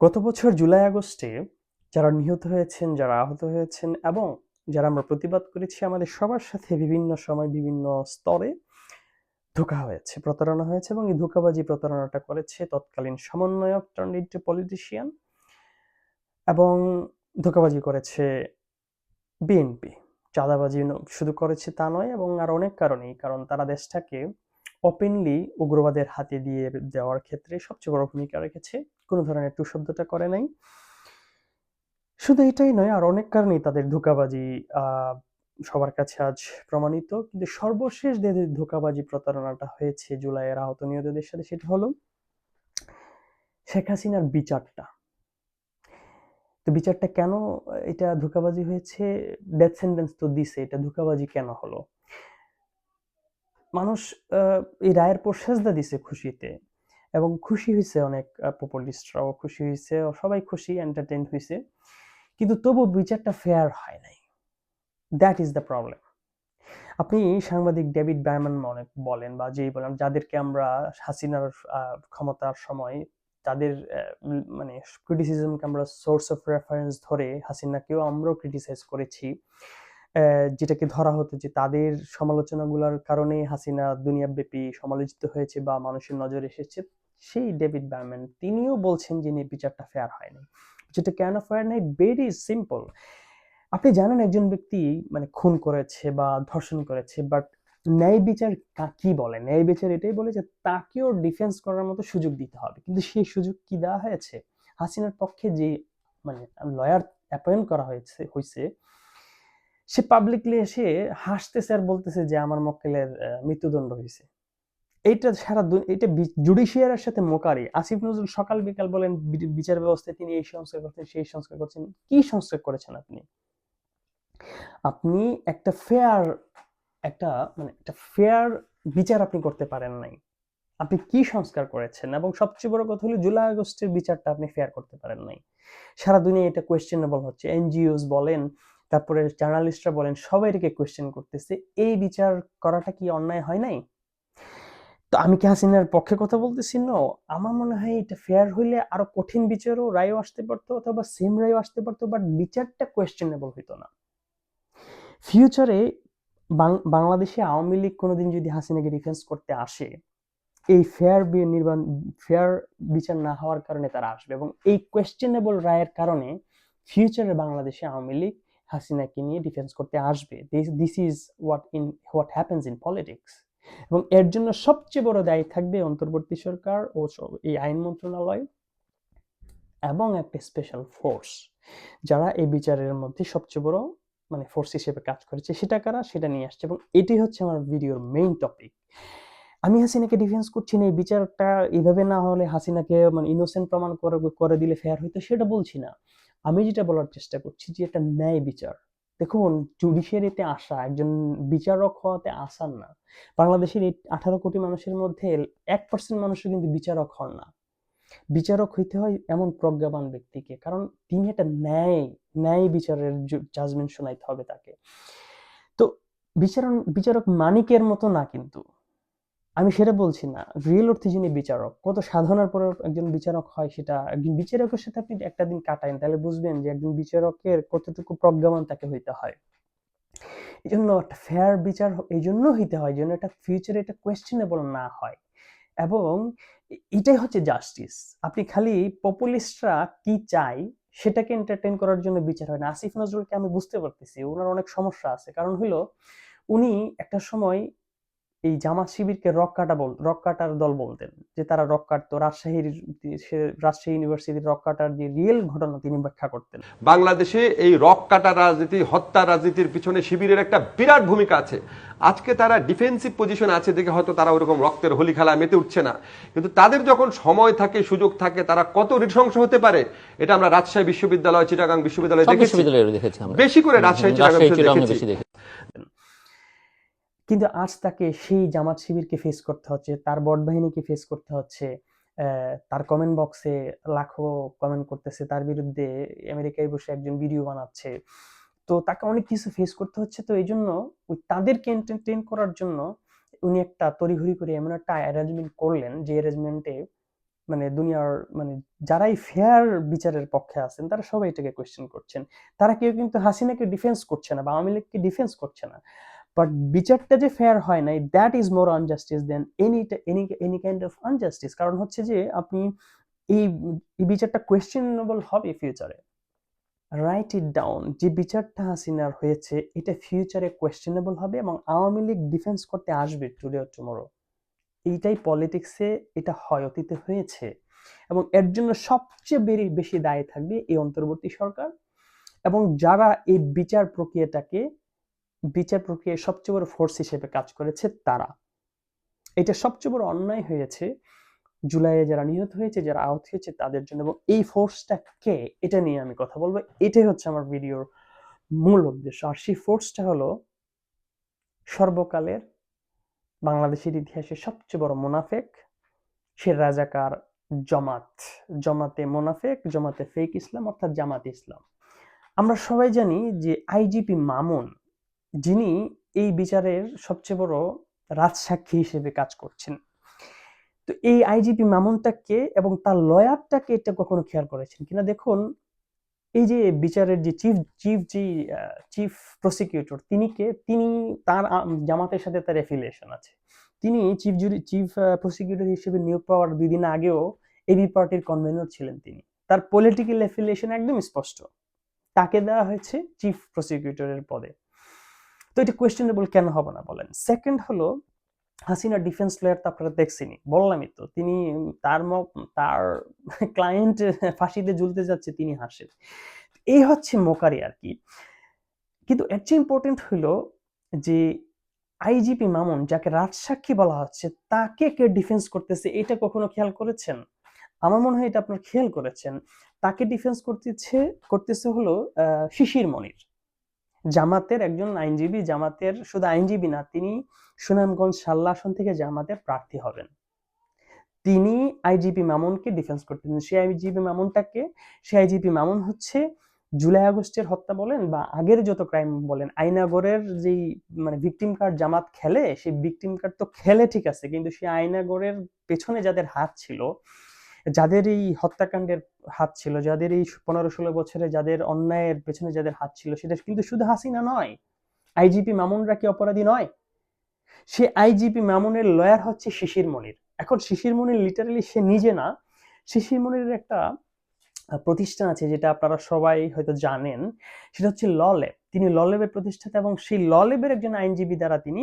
গত বছর জুলাই আগস্টে যারা নিহত হয়েছেন, যারা আহত হয়েছেন এবং যারা আমরা প্রতিবাদ করেছি আমাদের সবার সাথে বিভিন্ন সময় বিভিন্ন স্তরে ধোঁকা হয়েছে, প্রতারণা হয়েছে এবং এই ধোঁকাবাজি প্রতারণাটা করেছে তৎকালীন সমন্বয়ক টার্নড পলিটিশিয়ান এবং ধোঁকাবাজি করেছে বিএনপি। চাঁদাবাজি শুধু করেছে তা নয় এবং আর অনেক কারণেই। কারণ তারা দেশটাকে ওপেনলি উগ্রবাদের হাতে দিয়ে দেওয়ার ক্ষেত্রে সবচেয়ে বড় ভূমিকা রেখেছে। কোনো ধরনের টু শব্দটা করে নাই। শুধু এটাই নয় আর অনেক কারণেই তাদের ধোঁকাবাজি সবার কাছে আজ প্রমাণিত। কিন্তু সর্বশেষ যে ধোঁকাবাজি প্রতারণাটা হয়েছে জুলাইয়ের আহত নিহতদের সাথে সেটা হলো শেখ হাসিনার বিচারটা। তো বিচারটা কেন এটা ধোঁকাবাজি হয়েছে? ডেথ সেন্টেন্স তো দিছে, এটা ধোঁকাবাজি কেন হলো? মানুষ এই রায়ের পর সেজদা দিছে খুশিতে এবং খুশি হয়েছে অনেক পপুলিস্টরাও খুশি হয়েছে সবাই খুশি, এন্টারটেইন হয়েছে কিন্তু তবুও বিচারটা ফেয়ার হয় নাই। That is the problem. আপনি সাংবাদিক ডেভিড বার্মান মনে বলেন বা যেই বলেন যাদেরকে আমরা হাসিনার ক্ষমতার সময় তাদের মানে ক্রিটিসিজমকে আমরা সোর্স অফ রেফারেন্স ধরে হাসিনাকেও আমরাও ক্রিটিসাইজ করেছি। যেটাকে ধরা হতো যে তাদের সমালোচনাগুলার কারণে হাসিনা দুনিয়াব্যাপী সমালোচিত হয়েছে বা মানুষের নজরে এসেছে। সেই ডেভিড বার্মান তিনিও বলছেন যে বিচারটা ফেয়ার হয়নি। যেটা কেন ফেয়ার নাই? Very simple. আপনি জানেন একজন ব্যক্তি মানে খুন করেছে বা ধর্ষণ করেছে বাট ন্যায় বিচার কি বলে? ন্যায় বিচার এটাই বলে যে তাকেও ডিফেন্স করার মতো সুযোগ দিতে হবে। কিন্তু সেই সুযোগ কি দেওয়া হয়েছে? হাসিনার পক্ষে যে মানে লয়ার অ্যাপয়েন্ট করা হয়েছে, হইছে সে পাবলিকলি এসে হাসতেছে আর বলতেছে যে আমার মক্কেলের মৃত্যুদণ্ড হইছে। এইটা সারা এটা জুডিশিয়ারির সাথে মোকারি। আসিফ নজরুল সকাল বিকাল বলেন বিচার ব্যবস্থায় তিনি এই সংস্কার করছেন, সেই সংস্কার করছেন। কি সংস্কার করেছেন আপনি? আপনি একটা ফেয়ার একটা মানে একটা ফেয়ার বিচার আপনি করতে পারেন নাই। আপনি কি সংস্কার করেছেন? এবং সবচেয়ে বড় কথা হলো জুলাই আগস্টের বিচারটা আপনি ফেয়ার করতে পারেন নাই। সারা দুনিয়ায় এটা কোয়েশ্চেনেবল হচ্ছে। এনজিওস বলেন, তারপরে জার্নালিস্টরা বলেন সবাই এটাকে কোয়েশ্চেন করতেছে। এই বিচার করাটা কি অন্যায় হয় নাই? তো আমি কি হাসিনার পক্ষে কথা বলতেছি? নো। আমার মনে হয় এটা ফেয়ার হইলে আরও কঠিন বিচারও রায়ও আসতে পারতো অথবা সেম রায়ও আসতে পারতো বাট বিচারটা কোয়েশ্চেনেবল হইতো না। ফিউচারে বাংলাদেশে আওয়ামী লীগ কোনোদিন যদি হাসিনাকে ডিফেন্স করতে আসে, এই ফেয়ার নির্বাণ ফেয়ার বিচার না হওয়ার কারণে তারা আসবে এবং এই কোয়েশ্চেনেবল রায়ের কারণে ফিউচারে বাংলাদেশে আওয়ামী লীগ হাসিনাকে নিয়ে ডিফেন্স করতে আসবে। This is what in what happens in politics. এবং এর জন্য সবচেয়ে বড় দায়ী থাকবে অন্তর্বর্তী সরকার ও এই আইন মন্ত্রণালয় এবং একটা স্পেশাল ফোর্স। যারা এই বিচারের মধ্যে সবচেয়ে বড় মানে ফোর্স হিসেবে কাজ করেছে। সেটা কারা? সেটা নিয়ে আসছে এবং এটাই হচ্ছে আমার ভিডিওর মেইন টপিক। আমি হাসিনাকে ডিফেন্স করছি না। এই বিচারটা এভাবে না হলে হাসিনাকে মানে ইনোসেন্ট প্রমাণ করে দিলে ফেয়ার হইতো, সেটা বলছি না। আমি যেটা বলার চেষ্টা করছি যে এটা ন্যায় বিচার। দেখুন জুডিশিয়ারিতে আসা একজন বিচারক হওয়াতে আসান না। বাংলাদেশের এই ১৮ কোটি মানুষের মধ্যে এক পার্সেন্ট মানুষও কিন্তু বিচারক হন না। বিচারক হইতে হয় এমন প্রজ্ঞাবান ব্যক্তিকে। কারণ তিনি একটা ন্যায়, ন্যায় বিচারের জাজমেন্ট শোনাইতে হবে তাকে। তো বিচারন বিচারক মানিকের মতো না কিন্তু। আমি সেটা বলছি না। রিয়েল অর্থে যিনি বিচারক, কত সাধনার পরেও একজন বিচারক হয় সেটা একজন বিচারকের সাথে আপনি একটা দিন কাটায়েন তাহলে বুঝবেন যে একজন বিচারকের কতটুকু প্রজ্ঞাবান তাকে হইতে হয়। এজন্য একটা ফেয়ার বিচার এই জন্য হইতে হয় যেন এটা ফিউচারে এটা কোয়েশ্চেনেবল না হয়। এবং এটাই হচ্ছে জাস্টিস। আপনি খালি পপুলিস্টরা কি চায় সেটাকে এন্টারটেন করার জন্য বিচার হয় না। আসিফ নজরুলকে আমি বুঝতে পারতেছি। ওনার অনেক সমস্যা আছে। কারণ হলো উনি একটা সময় এই জামাত শিবিরকে রক কাটা বল রক কাটার দল বলতেন। যে তারা রক কাটতো। রাজশাহীর রাজশাহী ইউনিভার্সিটির রক কাটার যে রিয়েল ঘটনা তিনি ব্যাখ্যা করতেন। বাংলাদেশে এই রক কাটা রাজনীতি, হত্যা রাজনীতির পিছনে শিবিরের একটা বিরাট ভূমিকা আছে। আজকে তারা ডিফেন্সিভ পজিশন আছে দেখে হয়তো তারা ওরকম রক্তের হোলি খেলায় মেতে উঠছে না। কিন্তু তাদের যখন সময় থাকে, সুযোগ থাকে তারা কত নৃশংস হতে পারে এটা আমরা রাজশাহী বিশ্ববিদ্যালয়, চিটাগাং বিশ্ববিদ্যালয়ে দেখেছি। বেশি করে রাজশাহী, রাজশাহী, চিটাগাং দেখেছি। কিন্তু আজ তাকে সেই জামাত শিবিরকে ফেস করতে হচ্ছে, তার বট বাহিনীকে ফেস করতে হচ্ছে। তার কমেন্ট বক্সে লাখো কমেন্ট করতেছে। তার বিরুদ্ধে আমেরিকায় বসে একজন ভিডিও বানাচ্ছে। তো তাকে অনেক কিছু ফেস করতে হচ্ছে। তো এইজন্য ওই তাদেরকে এন্টারটেইন করার জন্য উনি একটা তড়িঘড়ি করে এমন একটা অ্যারেঞ্জমেন্ট করলেন যে অ্যারেঞ্জমেন্টে মানে দুনিয়ার মানে যারাই ফেয়ার বিচারের পক্ষে আছেন তারা সবাই এটাকে কোয়েশ্চেন করছেন তারা কেউ কিন্তু হাসিনাকে ডিফেন্স করছে না বা আওয়ামী লীগকে ডিফেন্স করছে না বাট বিচারটা যে ফেয়ার হয় নাই that is more injustice than any any any kind of injustice কারণ হচ্ছে যে আপনি এই বিচারটা কোয়েশ্চেনেবল হবে ফিউচারে রাইট ইট ডাউন যে বিচারটা হাসিনার হয়েছে, এটা ফিউচারে কোয়েশ্চেনেবল হবে এবং আওয়ামী লীগ ডিফেন্স করতে আসবে টুডে অর টুমোরো এইটাই পলিটিক্সে এটা হয়, অতীতে হয়েছে। এবং এর জন্য সবচেয়ে বেশি দায়ী থাকবে এই অন্তর্বর্তী সরকার। এবং যারা এই বিচার প্রক্রিয়াটাকে বিচার প্রক্রিয়ায় সবচেয়ে বড় ফোর্স হিসেবে কাজ করেছে তারা। এটা সবচেয়ে বড় অন্যায় হয়েছে জুলাইয়ে যারা নিহত হয়েছে, যারা আহত হয়েছে তাদের জন্য। এবং এই ফোর্সটা কে, এটা নিয়ে আমি কথা বলব। এটাই হচ্ছে আমার ভিডিওর মূল উদ্দেশ্য। আর সেই ফোর্সটা হলো সর্বকালের বাংলাদেশের ইতিহাসে সবচেয়ে বড় মুনাফেক সে রাজাকার জমাত। জমাতে মোনাফেক, জমাতে ফেক ইসলাম, অর্থাৎ জামাত ইসলাম। আমরা সবাই জানি যে আইজিপি মামুন যিনি এই বিচারের সবচেয়ে বড় রাজসাক্ষী হিসেবে কাজ করছেন। তো এই আইজিপি মামুনটাকে এবং তার লয়ারটাকে এটা কখনো খেয়াল করেছেন কিনা? দেখুন, এই যে বিচারের যে চিফ চিফ যে চিফ প্রসিকিউটর তিনি কে তিনি তার জামাতের সাথে তার অ্যাফিলিয়েশন আছে। তিনি চিফ জুরি, চিফ প্রসিকিউটর হিসেবে নিয়োগ পাওয়ার দুই দিন আগেও এবি পার্টির কনভেনর ছিলেন তিনি। তার পলিটিক্যাল অ্যাফিলিয়েশন একদম স্পষ্ট। তাকে দেওয়া হয়েছে চিফ প্রসিকিউটরের পদে। তো এটা কোয়েশ্চেনেবল কেন হবে না বলেন? সেকেন্ড হলো হাসিনা ডিফেন্স লয়ার তো আপনারা দেখছেনই। বললামই তো, তিনি তার তার ক্লায়েন্ট ফাঁসিতে ঝুলতে যাচ্ছে, তিনি হাসেন। এই হচ্ছে মোকারি আর কি। কিন্তু এর চেয়ে ইম্পর্টেন্ট হলো যে আইজিপি মামুন, যাকে রাজসাক্ষী বলা হচ্ছে, তাকে কে ডিফেন্স করতেছে, এটা কখনো খেয়াল করেছেন? আমার মনে হয় এটা আপনার খেয়াল করেছেন। তাকে ডিফেন্স করতেছে করতেছে হলো শিশির মনির। জামাতের একজন আইনজীবী, জামাতের শুধু আইনজীবী না, তিনি সুনামগঞ্জ সাল্লা আসন থেকে জামাতের প্রার্থী হবেন। তিনি আইজিপি মামুনকে ডিফেন্স করতেছেন সেই আইজিপি মামুনটাকে, সেই আইজিপি মামুন হচ্ছে জুলাই আগস্টের হত্যা বলেন বা আগের যত ক্রাইম বলেন, আইনাগরের যেই মানে ভিকটিম কার্ড জামাত খেলে, সেই ভিকটিম কার্ড তো খেলে ঠিক আছে, কিন্তু সেই আইনাগরের পেছনে যাদের হাত ছিল যাদের এই হত্যাকাণ্ডের হাত ছিল, যাদের এই পনেরো ষোলো বছরে যাদের অন্যায়ের পেছনে যাদের হাত ছিল, সেটা কিন্তু শুধু হাসিনা নয়, আইজিপি মামুনরা কি অপরাধী নয়? সে আইজিপি মামুনের লয়ার হচ্ছে শিশির মনির। এখন শিশির মনির লিটারালি সে নিজে না, শিশির মনিরের একটা প্রতিষ্ঠান আছে যেটা আপনারা সবাই হয়তো জানেন, সেটা হচ্ছে ললেব তিনি ল ললেবের প্রতিষ্ঠাতা এবং সেই ল ললেবের একজন আইনজীবী দ্বারা তিনি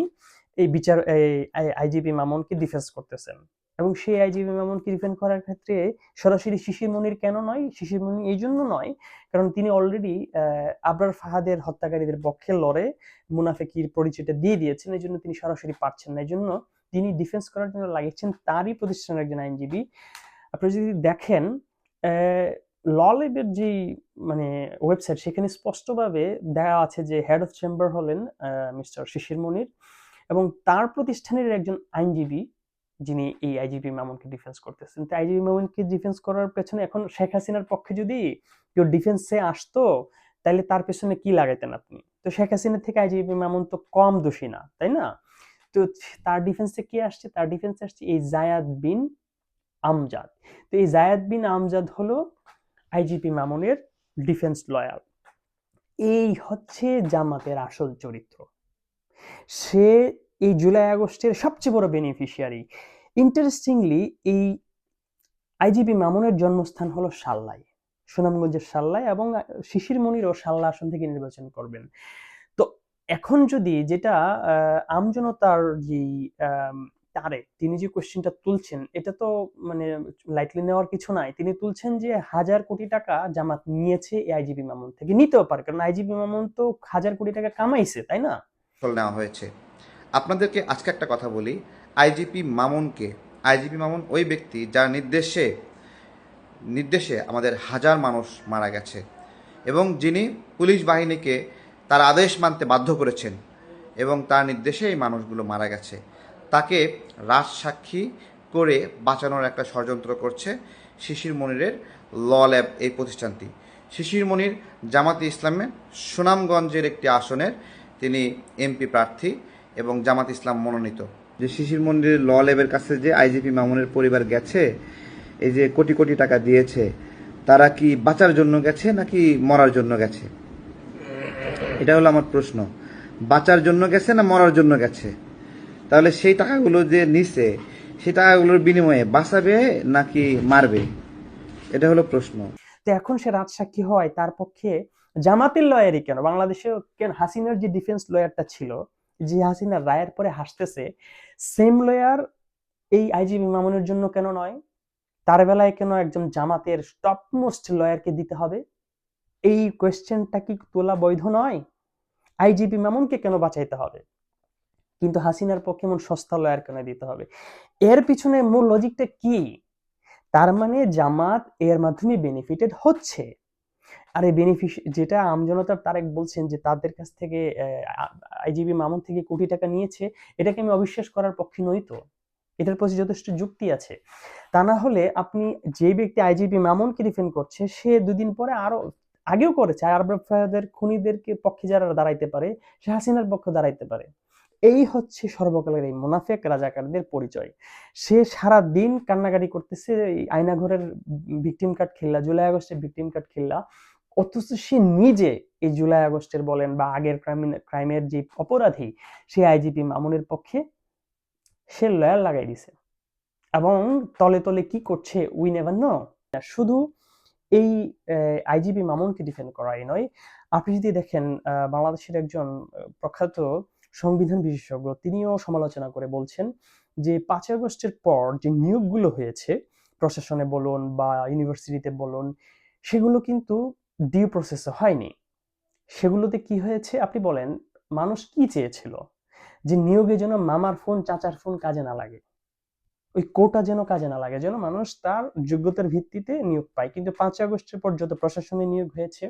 এই বিচার, এই আইজিপি মামুনকে ডিফেন্স করতেছেন। এবং সেই আইজিপি মামুনকে ডিফেন্ড করার ক্ষেত্রে সরাসরি শিশির মনির কেন নয়? শিশির মনি এই জন্য নয়, কারণ তিনি অলরেডি আবরার ফাহাদের হত্যাকারীদের পক্ষে লড়ে, মুনাফেকির পরিচয়টা দিয়ে দিয়েছেন, এই জন্য তিনি সরাসরি পারছেন না। এই জন্য তিনি ডিফেন্স করার জন্য লাগিয়েছেন তারই প্রতিষ্ঠানের একজন আইনজীবী। আপনি যদি দেখেন ললেবের যে মানে ওয়েবসাইট সেখানে স্পষ্টভাবে দেওয়া আছে যে হেড অফ চেম্বার হলেন মিস্টার শিশির মনির এবং তার প্রতিষ্ঠানের একজন আইনজীবী। যিনি এই আইজিপি মামুনকে ডিফেন্স করতেছেন। তো আইজিপি মামুনকে ডিফেন্স করার পেছনে এখন শেখ হাসিনার পক্ষে যদি কেউ ডিফেন্সে আসতো, তাহলে তার পেছনে কি লাগাইতেন আপনি? তো শেখ হাসিনা থেকে আইজিপি মামুন তো কম দোষী না, তাই না? তো তার ডিফেন্সে কি আসছে? তার ডিফেন্সে আসছে এই জায়াদ বিন আমজাদ। তো এই জায়াদ বিন আমজাদ হলো আইজিপি মামুনের ডিফেন্স লয়ার এই হচ্ছে জামাতের আসল চরিত্র। সে এই জুলাই আগস্টের সবচেয়ে বড় বেনিফিশিয়ারি ইন্টারেস্টিংলি এই আইজিপি মামুনের জন্মস্থান হলো সাল্লাই, সুনামগঞ্জের সাল্লাই এবং শিশির মনিরও সাল্লা আসন থেকে নির্বাচন করবেন। তো এখন যদি যেটা আমজনতার যে তারে, তিনি যে কোশ্চেনটা তুলছেন, এটা তো মানে লাইটলি নেওয়ার কিছু নাই। তিনি তুলছেন যে হাজার কোটি টাকা জামাত নিয়েছে এই আইজিবি মামুন থেকে। নিতেও পারে, কারণ আইজিবি মামুন তো হাজার কোটি টাকা কামাইছে, তাই না? নেওয়া হয়েছে। আপনাদেরকে আজকে একটা কথা বলি আইজিপি মামুনকে, আইজিপি মামুন ওই ব্যক্তি যার নির্দেশে নির্দেশে আমাদের হাজার মানুষ মারা গেছে এবং যিনি পুলিশ বাহিনীকে তার আদেশ মানতে বাধ্য করেছেন এবং তার নির্দেশে এই মানুষগুলো মারা গেছে। তাকে রাজসাক্ষী করে বাঁচানোর একটা ষড়যন্ত্র করছে শিশির মনিরের ল ল্যাব এই প্রতিষ্ঠানটি। শিশির মনির জামাতে ইসলামের সুনামগঞ্জের একটি আসনের তিনি এমপি প্রার্থী এবং জামাত ইসলাম মনোনীত। যে শিশির মন্দিরের ল ল্যাবের কাছে যে আইজিপি মামুনের পরিবার গেছে, এই যে কোটি কোটি টাকা দিয়েছে, তারা কি বাঁচার জন্য গেছে নাকি মরার জন্য গেছে? এটা হলো আমার প্রশ্ন। বাঁচার জন্য গেছে না মরার জন্য গেছে? তাহলে সেই টাকাগুলো যে নিছে, সেই টাকাগুলোর বিনিময়ে বাঁচাবে নাকি মারবে? এটা হলো প্রশ্ন। তো এখন সে রাজসাক্ষী হয়, তার পক্ষে জামাতের লয়ারই কেন? বাংলাদেশে কেন হাসিনার যে ডিফেন্স লয়ারটা ছিল যে হাসিনার রায়ের পরে হাসতেছে সেম লয়ার এই আইজিবি মামুনের জন্য কেন নয়? তার বেলায় কেন একজন জামাতের টপ মোস্ট লয়ারকে দিতে হবে? এই কোয়েশ্চেনটা কি তোলা বৈধ নয়? আইজিপি মামুনকে কেন বাঁচাইতে হবে? কিন্তু হাসিনার পক্ষে এমন সস্তা লয়ার কেন দিতে হবে? এর পিছনে মূল লজিকটা কি? তার মানে জামাত এর মাধ্যমে বেনিফিটেড হচ্ছে। আর এই বেনিফিট যেটা আমজনতার তারেক বলছেন যে তাদের কাছ থেকে আইজিবি মামুন থেকে কোটি টাকা নিয়েছে এটাকে আমি অবিশ্বাস করার পক্ষে নই তো এটার প্রতি যথেষ্ট যুক্তি আছে তা না হলে আপনি যে ব্যক্তি আইজিবি মামুনকে ডিফেন্ড করছে সে দুদিন পরে আরও আগেও করেছে আরব খুনিদেরকে পক্ষে যারা দাঁড়াইতে পারে সে হাসিনার পক্ষে দাঁড়াইতে পারে এই হচ্ছে সর্বকালের এই মুনাফেক রাজাকারদের পরিচয় সে সারা দিন কান্নাকাটি করতেছে এই আয়নাঘরের ভিকটিম কার্ড খেললা জুলাই আগস্টের ভিকটিম কার্ড খেললা অথচ সে নিজে এই জুলাই আগস্টের বলেন বা আগের ক্রাইমের যে অপরাধী, সে আইজিপি মামুনের পক্ষে সে লয়াল লাগাই দিছে। এবং তলে তলে কি করছে উই নেভার নো শুধু এই আইজিপি মামুনকে ডিফেন্ড করাই নয়। আপনি যদি দেখেন বাংলাদেশের একজন প্রখ্যাত সংবিধান বিশেষজ্ঞ, তিনিও সমালোচনা করে বলছেন যে পাঁচ আগস্টের পর যে নিয়োগগুলো হয়েছে, প্রশাসনে বলুন বা ইউনিভার্সিটিতে বলুন, সেগুলো কিন্তু ডিউ প্রসেসও হয়নি। সেগুলোতে কি হয়েছে? আপনি বলেন, মানুষ কি চেয়েছিল? যে নিয়োগে যেন মামার ফোন, চাচার ফোন কাজে না লাগে। ওই কোটা যেন কাজে না লাগে, যেন মানুষ তার যোগ্যতার ভিত্তিতে নিয়োগ পায়। কিন্তু পাঁচই আগস্টের পর যত প্রশাসনে নিয়োগ হয়েছে,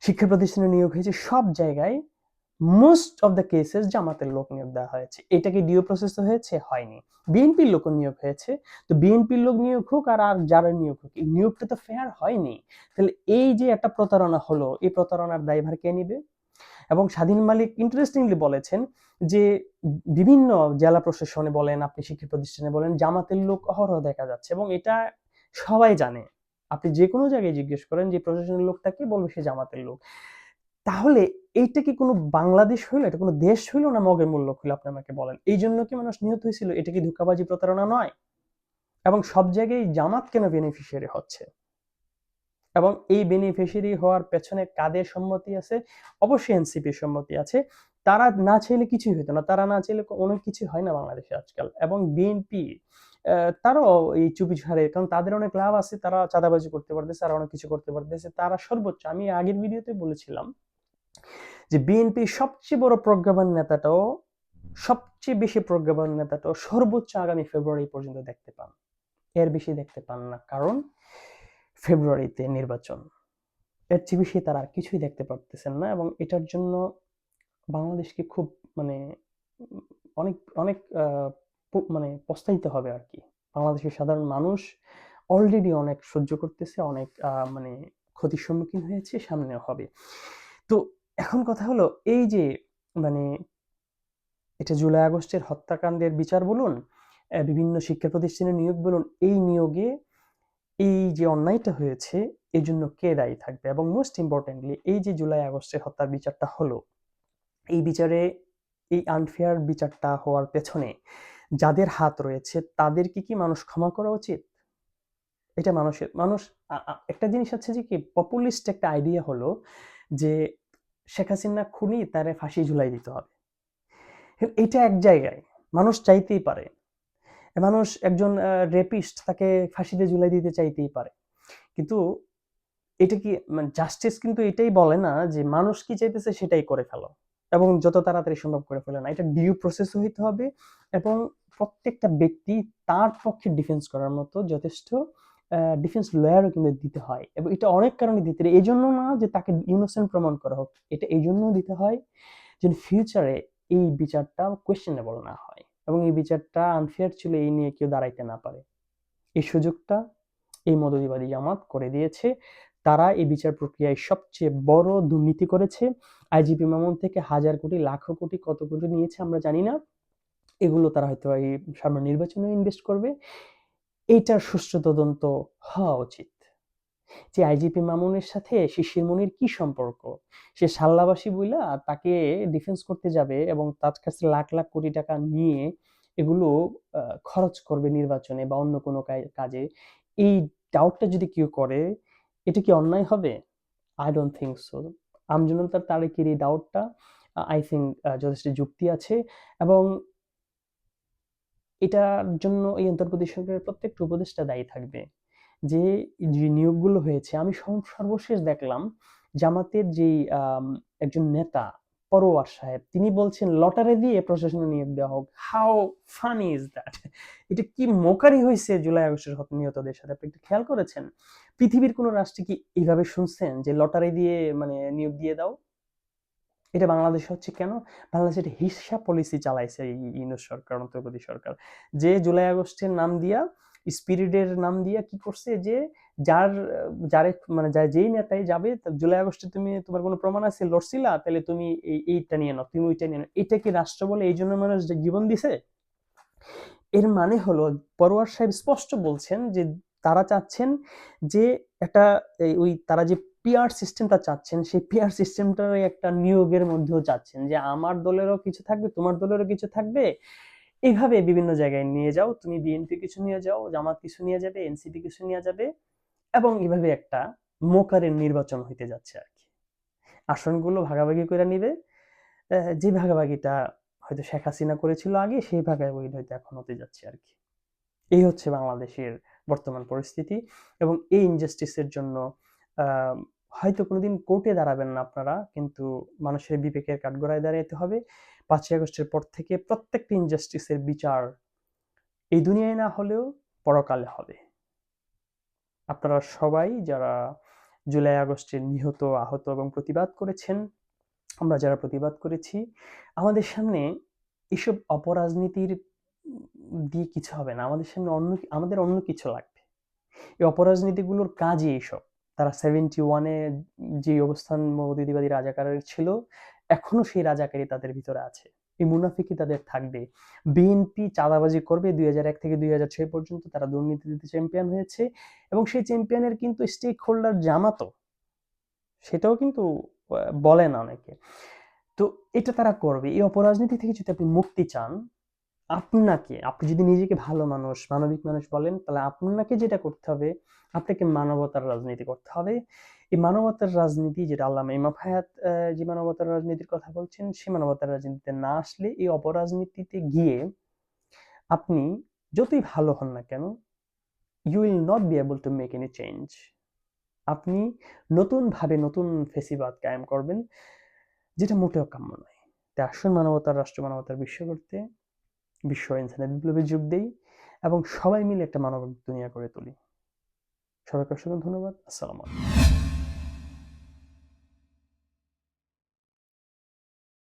শিক্ষা প্রতিষ্ঠানে নিয়োগ হয়েছে, সব জায়গায় মোস্ট অফ দ্য কেসেস জামাতের লোক নিয়োগ দেওয়া হয়েছে। এটা কি ডিও প্রসেস তো হয়েছে? হয়নি। বিএনপির লোক নিয়োগ হয়েছে। তো বিএনপির লোক নিয়োগ হোক আর আর যারা নিয়োগ হোক নিয়োগটা তো ফেয়ার হয়নি। তাহলে এই যে একটা প্রতারণা হলো, এই প্রতারণার দায়ভার কে নিবে? এবং স্বাধীন মালিক ইন্টারেস্টিংলি বলেছেন যে বিভিন্ন জেলা প্রশাসনে বলেন, আপনি শিক্ষা প্রতিষ্ঠানে বলেন, জামাতের লোক অহরহ দেখা যাচ্ছে। এবং এটা সবাই জানে। আপনি যে কোনো জায়গায় জিজ্ঞেস করেন যে প্রশাসনের লোকটাকে বলবে সে জামাতের লোক। তাহলে এইটা কি কোনো বাংলাদেশ হইল? এটা কোনো দেশ হইল না মগের মূল্য হইল? আপনি আমাকে বলেন। এই জন্য কি মানুষ নিহত হয়েছিল? এটা কি ধোকাবাজি প্রতারণা নয়? এবং সব জায়গায় জামাত কেন বেনিফিশিয়ারি হচ্ছে? এবং এই বেনিফিশিয়ারি হওয়ার পেছনে কাদের সম্মতি আছে? অবশ্যই এনসিপির সম্মতি আছে। তারা না চাইলে কিছুই হতো না। তারা না চাইলে অনেক কিছু হয় না বাংলাদেশে আজকাল। এবং বিএনপি তারাও এই চুপি ছাড়ে কারণ তাদের অনেক লাভ আছে। তারা চাঁদাবাজি করতে পারতেছে, আর অনেক কিছু করতে পারতেছে। তারা সর্বোচ্চ, আমি আগের ভিডিওতে বলেছিলাম যে বিএনপি সবচেয়ে বড় প্রজ্ঞাবান নেতাটাও, সবচেয়ে বেশি প্রজ্ঞাবান নেতাটাও সর্বোচ্চ আগামী ফেব্রুয়ারি পর্যন্ত দেখতে পান। এর বেশি দেখতে পান না, কারণ ফেব্রুয়ারিতে নির্বাচন। এর চেয়ে বেশি তারা আর কিছুই দেখতে পারতেছেন না এবং এটার জন্য বাংলাদেশকে খুব মানে অনেক অনেক মানে পস্তাইতে হবে আর কি। বাংলাদেশের সাধারণ মানুষ অলরেডি অনেক সহ্য করতেছে, অনেক মানে ক্ষতির সম্মুখীন হয়েছে, সামনেও হবে। তো এখন কথা হলো, এই যে মানে এটা জুলাই আগস্টের হত্যাকাণ্ডের বিচার বলুন বিভিন্ন শিক্ষা প্রতিষ্ঠানের নিয়োগ বলুন, এই নিয়োগে এই যে অন্যায়টা হয়েছে এই জন্য কে দায়ী থাকবে? এবং মোস্ট ইম্পর্টেন্টলি এই যে জুলাই আগস্টের হত্যার বিচারটা হলো, এই বিচারে, এই আনফেয়ার বিচারটা হওয়ার পেছনে যাদের হাত রয়েছে তাদেরকে কি কি মানুষ ক্ষমা করা উচিত? এটা মানুষের, মানুষ একটা জিনিস আছে যে কি পপুলিস্ট একটা আইডিয়া হলো যে শেখ হাসিনা খুনি, তারে ফাঁসি ঝুলাই দিতে হবে। এটা এক জায়গায়। মানুষ চাইতেই পারে। মানুষ একজন রেপিস্ট তাকে ফাঁসিতে ঝুলাই দিতে চাইতেই পারে। কিন্তু এটা কি মানে জাস্টিস কিন্তু এটাই বলে না যে মানুষ কি চাইতেছে সেটাই করে ফেলো। এবং যত তাড়াতাড়ি সম্ভব করে ফেলে না। এটা ডিউ প্রসেস হইতে হবে এবং প্রত্যেকটা ব্যক্তি তার পক্ষে ডিফেন্স করার মতো যথেষ্ট ডিফেন্স লয়ারও কিন্তু দিতে হয়। এবং এটা অনেক কারণে দিতে হয়। এই জন্য না যে তাকে ইনোসেন্ট প্রমাণ করা হোক, এটা এই জন্য দিতে হয় যেন ফিউচারে এই বিচারটা কোয়েশ্চেনেবল না হয় এবং এই বিচারটা আনফেয়ার ছিল, এই নিয়ে কেউ দাঁড়াইতে না পারে। এই সুযোগটা এই মদদিবাদী জামাত করে দিয়েছে। তারা এই বিচার প্রক্রিয়ায় সবচেয়ে বড় দুর্নীতি করেছে। আইজিপি মামুন থেকে হাজার কোটি, লাখো কোটি, কত কোটি নিয়েছে আমরা জানি না। এগুলো তারা হয়তো এই সামনে নির্বাচনে ইনভেস্ট করবে। এইটার সুষ্ঠু তদন্ত হওয়া উচিত। যে আইজিপি মামুনের সাথে শিশির মনির কি সম্পর্ক? সে সাল্লাবাসী বইলা তাকে ডিফেন্স করতে যাবে এবং তার কাছে লাখ লাখ কোটি টাকা নিয়ে এগুলো খরচ করবে নির্বাচনে বা অন্য কোনো কাজে। এই ডাউটটা যদি কেউ করে, এটা কি অন্যায় হবে? আই ডোন্ট থিঙ্ক সো আমজনতার তারেকের এই ডাউটটা আই থিঙ্ক যথেষ্ট যুক্তি আছে এবং এটার জন্য এই অন্তর্বর্তী সরকারের প্রত্যেকটা উপদেষ্টা দায়ী থাকবে। যে যে নিয়োগগুলো হয়েছে আমি সর্বশেষ দেখলাম জামাতের আম, একজন নেতা পরোয়ার সাহেব তিনি বলছেন লটারি দিয়ে প্রশাসনে নিয়োগ দেওয়া হোক। হাউ ফানি ইজ দ্যাট এটা কি মোকারি হয়েছে জুলাই আগস্টের হত নিহতদের সাথে? আপনি একটু খেয়াল করেছেন? পৃথিবীর কোনো রাষ্ট্রে কি এইভাবে শুনছেন যে লটারি দিয়ে মানে নিয়োগ দিয়ে দাও এটা বাংলাদেশে হচ্ছে কেন? বাংলাদেশে একটা হিসাব পলিসি চালাইছে এই সরকার অন্তর্বর্তী সরকার। যে জুলাই আগস্টের নাম দিয়া স্পিরিটের নাম দিয়া কি করছে যে, যার, যারে মানে যার যেই নেতাই যাবে জুলাই আগস্টে তুমি তোমার কোনো প্রমাণ আছে? লড়ছিলা? তাহলে তুমি এই, এইটা নিয়ে নাও, তুমি ওইটা নিয়ে নাও। এটা কি রাষ্ট্র বলে? এই জন্য মানুষ জীবন দিছে? এর মানে হলো, পরোয়ার সাহেব স্পষ্ট বলছেন যে তারা চাচ্ছেন যে একটা ওই তারা যে পিআর সিস্টেমটা চাচ্ছেন, সেই পিআর সিস্টেমটার একটা নিয়োগের মধ্যেও চাচ্ছেন যে আমার দলেরও কিছু থাকবে, তোমার দলেরও কিছু থাকবে। এইভাবে বিভিন্ন জায়গায় নিয়ে যাও, তুমি বিএনপি কিছু নিয়ে যাও, জামাত কিছু নিয়ে যাবে এনসিপি কিছু নিয়ে যাবে এবং এইভাবে একটা মোকারের নির্বাচন হইতে যাচ্ছে আর কি। আসনগুলো ভাগাভাগি করে নিবে। যে ভাগাভাগিটা হয়তো শেখ হাসিনা করেছিল আগে, সেই ভাগাভাগিটা হয়তো এখন হতে যাচ্ছে আর কি। এই হচ্ছে বাংলাদেশের বর্তমান পরিস্থিতি এবং এই ইনজাস্টিসের জন্য হয়তো কোনোদিন কোর্টে দাঁড়াবেন না আপনারা, কিন্তু মানুষের বিবেকের কাঠগড়ায় দাঁড়াতে হবে। পাঁচই আগস্টের পর থেকে প্রত্যেকটা ইনজাস্টিসের বিচার এই দুনিয়ায় না হলেও পরকালে হবে। আপনারা সবাই যারা জুলাই আগস্টে নিহত, আহত এবং প্রতিবাদ করেছেন, আমরা যারা প্রতিবাদ করেছি, আমাদের সামনে এসব অপরাজনীতির দিয়ে কিছু হবে না। আমাদের সামনে অন্য, আমাদের অন্য কিছু লাগবে। এই অপরাজনীতিগুলোর কাজই এইসব। তারা সেভেন্টি ওয়ানে যে অবস্থান মৌদিদিবাদী রাজাকারের ছিল, এখনও সেই রাজাকারী তাদের ভিতরে আছে। এই মুনাফিকি তাদের থাকবে। বিএনপি চাঁদাবাজি করবে, দুই হাজার এক থেকে দুই ছয় পর্যন্ত তারা দুর্নীতিতে চ্যাম্পিয়ন হয়েছে এবং সেই চ্যাম্পিয়নের কিন্তু স্টেক হোল্ডার জামাতো সেটাও কিন্তু বলে না অনেকে। তো এটা তারা করবে। এই অপরাজনীতি থেকে যদি আপনি মুক্তি চান আপনাকে আপনি যদি নিজেকে ভালো মানুষ, মানবিক মানুষ বলেন, তাহলে আপনাকে যেটা করতে হবে, আপনাকে মানবতার রাজনীতি করতে হবে। এই মানবতার রাজনীতি, যেটা আল্লামা ইমাম হায়াত যে মানবতার রাজনীতির কথা বলছেন, সেই মানবতার রাজনীতিতে না আসলে এই অপরাজনীতিতে গিয়ে আপনি যতই ভালো হন না কেন you will not be able to make any change আপনি নতুনভাবে নতুন ফেসিবাদ কায়েম করবেন, যেটা মোটেও কাম্য নয়। তাই আসুন মানবতার, রাষ্ট্র মানবতার বিশ্ব করতে বিশ্ব ইনসানের বিপ্লবে যোগ দেই এবং সবাই মিলে একটা মানবিক দুনিয়া করে তুলি। সবাইকে অসংখ্য ধন্যবাদ। আসসালামু আলাইকুম।